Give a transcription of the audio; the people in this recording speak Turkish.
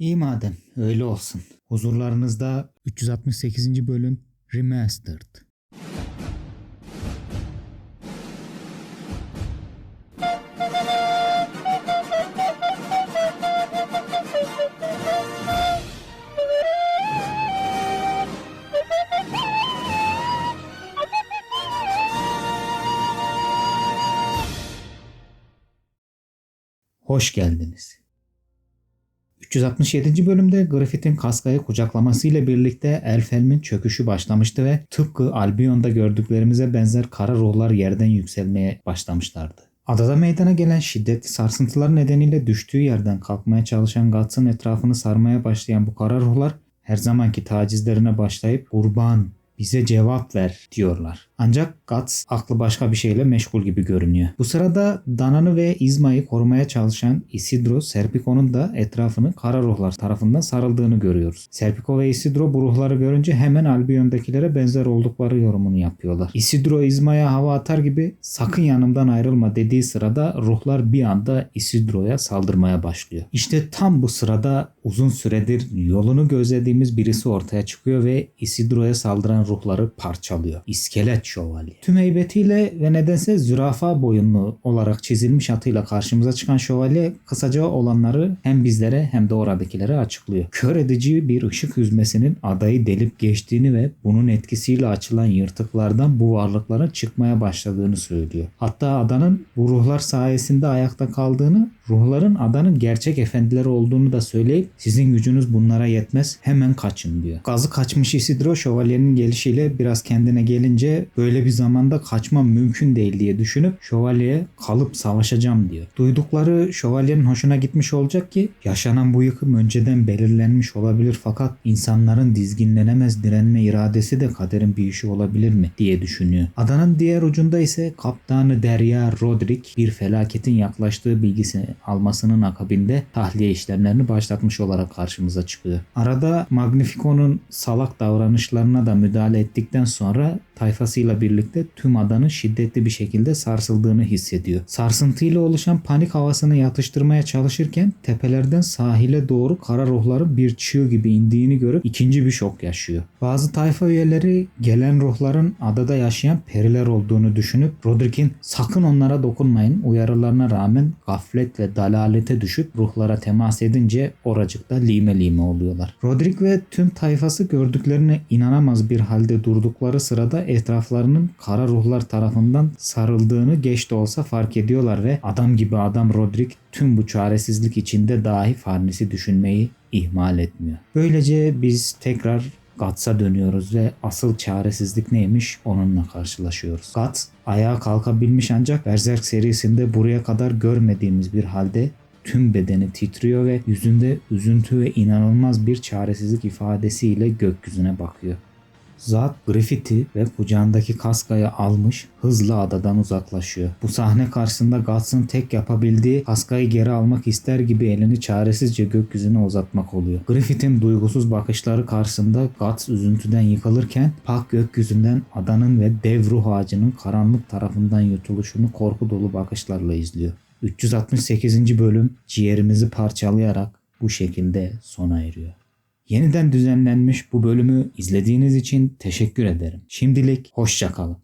İyi madem öyle olsun. Huzurlarınızda 368. bölüm Remastered. Hoş geldiniz. 367. bölümde Griffith'in Kaska'yı kucaklamasıyla birlikte Elfhelm'in çöküşü başlamıştı ve tıpkı Albion'da gördüklerimize benzer kara ruhlar yerden yükselmeye başlamışlardı. Adada meydana gelen şiddetli sarsıntılar nedeniyle düştüğü yerden kalkmaya çalışan Guts'ın etrafını sarmaya başlayan bu kara ruhlar her zamanki tacizlerine başlayıp kurban bize cevap ver diyorlar. Ancak Guts aklı başka bir şeyle meşgul gibi görünüyor. Bu sırada Danan'ı ve İzma'yı korumaya çalışan Isidro, Serpico'nun da etrafını kara ruhlar tarafından sarıldığını görüyoruz. Serpico ve Isidro bu ruhları görünce hemen Albion'dakilere benzer oldukları yorumunu yapıyorlar. Isidro İzma'ya hava atar gibi sakın yanımdan ayrılma dediği sırada ruhlar bir anda Isidro'ya saldırmaya başlıyor. İşte tam bu sırada uzun süredir yolunu gözlediğimiz birisi ortaya çıkıyor ve Isidro'ya saldıran ruhları parçalıyor. İskelet şövalye. Tüm heybetiyle ve nedense zürafa boyunlu olarak çizilmiş atıyla karşımıza çıkan şövalye kısaca olanları hem bizlere hem de oradakilere açıklıyor. Kör edici bir ışık hüzmesinin adayı delip geçtiğini ve bunun etkisiyle açılan yırtıklardan bu varlıkların çıkmaya başladığını söylüyor. Hatta adanın bu ruhlar sayesinde ayakta kaldığını, ruhların adanın gerçek efendileri olduğunu da söyleyip sizin gücünüz bunlara yetmez hemen kaçın diyor. Gazı kaçmış Isidro şövalyenin gelişiyle biraz kendine gelince böyle bir zamanda kaçmam mümkün değil diye düşünüp şövalyeye kalıp savaşacağım diyor. Duydukları şövalyenin hoşuna gitmiş olacak ki yaşanan bu yıkım önceden belirlenmiş olabilir fakat insanların dizginlenemez direnme iradesi de kaderin bir işi olabilir mi diye düşünüyor. Adanın diğer ucunda ise kaptanı Derya Rodrik bir felaketin yaklaştığı bilgisini almasının akabinde tahliye işlemlerini başlatmış olarak karşımıza çıkıyor. Arada Magnifico'nun salak davranışlarına da müdahale ettikten sonra tayfasıyla birlikte tüm adanın şiddetli bir şekilde sarsıldığını hissediyor. Sarsıntıyla oluşan panik havasını yatıştırmaya çalışırken tepelerden sahile doğru kara ruhların bir çığ gibi indiğini görüp ikinci bir şok yaşıyor. Bazı tayfa üyeleri gelen ruhların adada yaşayan periler olduğunu düşünüp Rodrik'in sakın onlara dokunmayın uyarılarına rağmen gaflet ve dalalete düşüp ruhlara temas edince oracıkta lime lime oluyorlar. Rodrik ve tüm tayfası gördüklerine inanamaz bir halde durdukları sırada etraflarının kara ruhlar tarafından sarıldığını geç de olsa fark ediyorlar ve adam gibi adam Rodrik tüm bu çaresizlik içinde dahi Farnes'i düşünmeyi ihmal etmiyor. Böylece biz tekrar Guts'a dönüyoruz ve asıl çaresizlik neymiş onunla karşılaşıyoruz. Guts ayağa kalkabilmiş ancak Berserk serisinde buraya kadar görmediğimiz bir halde tüm bedeni titriyor ve yüzünde üzüntü ve inanılmaz bir çaresizlik ifadesiyle gökyüzüne bakıyor. Zat Griffith'i ve kucağındaki kaskayı almış hızla adadan uzaklaşıyor. Bu sahne karşısında Guts'ın tek yapabildiği kaskayı geri almak ister gibi elini çaresizce gökyüzüne uzatmak oluyor. Griffith'in duygusuz bakışları karşısında Guts üzüntüden yıkılırken Pak gökyüzünden adanın ve dev ruh ağacının karanlık tarafından yutuluşunu korku dolu bakışlarla izliyor. 368. bölüm ciğerimizi parçalayarak bu şekilde sona eriyor. Yeniden düzenlenmiş bu bölümü izlediğiniz için teşekkür ederim. Şimdilik hoşçakalın.